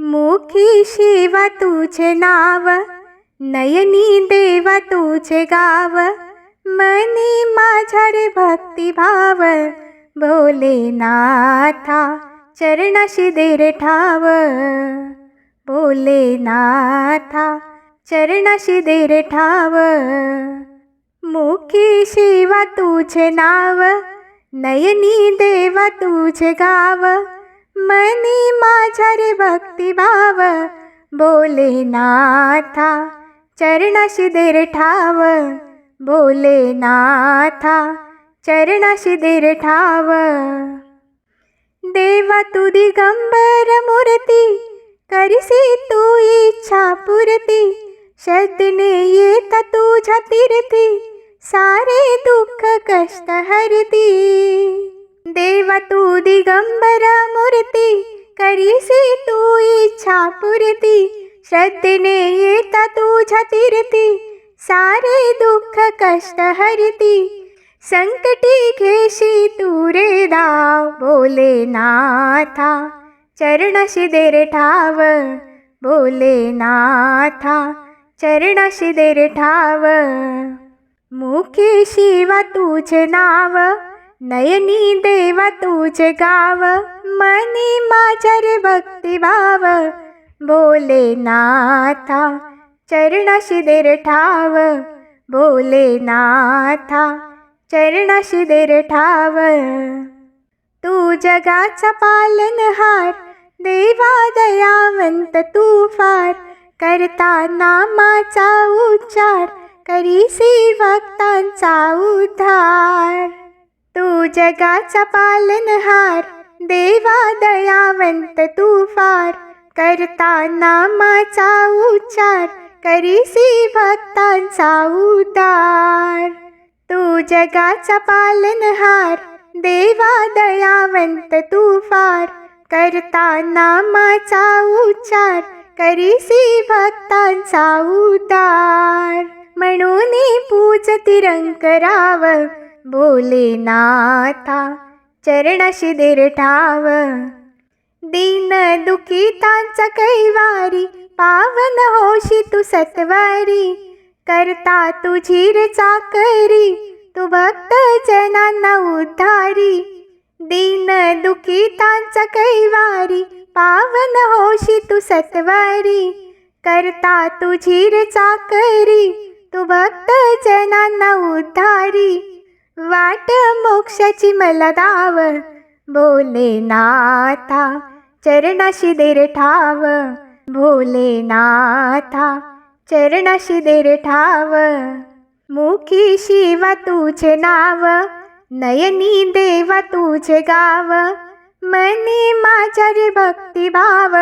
मुखी शिवा तुझे नाव नयनी देवा तुझे गाव. मनी माझ्या रे भक्तिभाव भोलेनाथा चरणाशी दे रे ठाव. भोलेनाथा चरणाशी दे रे ठाव. मुखी शिवा तुझे नाव नयनी देवा तुझे गाव. मनी माझ्या रे भक्तिभाव भोलेनाथा चरणाशी देर ठाव ठाव भोलेनाथा चरणाशी देर ठाव. देवा तू दिगंबर मूर्ती करिसी तू इच्छा पुरती शब्दने येत तुझ्या तीर्थी सारे दुःख कष्ट हरती. दे वा तू दिगम्बरा मूर्ति करि इच्छा पूरति श्रद्ध नेताीर्ति सारे दुख कष्टि तूरे द भोले ना चरणशिदे ठाव बोले नाथा चरणशि दि ठाव मुखे शि वा नाव नयनी देवा तुझे गाव मनी माझ्या रे भक्तिभाव भोलेनाथा चरणाशी देर ठाव. ठाव भोलेनाथा चरणाशी देर ठाव. तू जगाचा पालनहार देवा दयावंत तू फार करता नामाचा उच्चार करीसी भक्तांचा उद्धार. तू जगाचा पालनहार देवा दयावंत तू फार करता नामाचा उच्चार करीसी भक्तांचा उदार. तू जगाचा पालनहार देवा दयावंत तू फार करता नामाचा उच्चार करीसी भक्तांचा उदार. म्हणून पूज तिरंकराव भोलेनाथा चरणाशी देर ठाव. दीन दुखितांचा कैवारी पावन होशी तू सत्वारी. करता तुझी रे चाकरी तू भक्त जनांना उद्धारी. दीन दुखितांचा कैवारी पावन होशी तू सत्वारी. करता तुझी रे चाकरी तू भक्त जनांना उद्धारी. वाट मोक्षाची मला दाव. भोलेनाथा चरणाशी देर ठाव. भोले नाथा चरणाशी देर ठाव. मुखी शिवा तुझे नाव नयनी देवा तुझे गाव. मनी माझ्या रे भक्तिभाव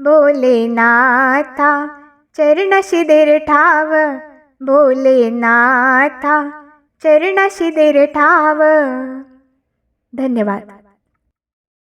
भोलेनाथा चरणाशी देर ठाव. भोले नाथा चरणाशी देर ठाव. धन्यवाद.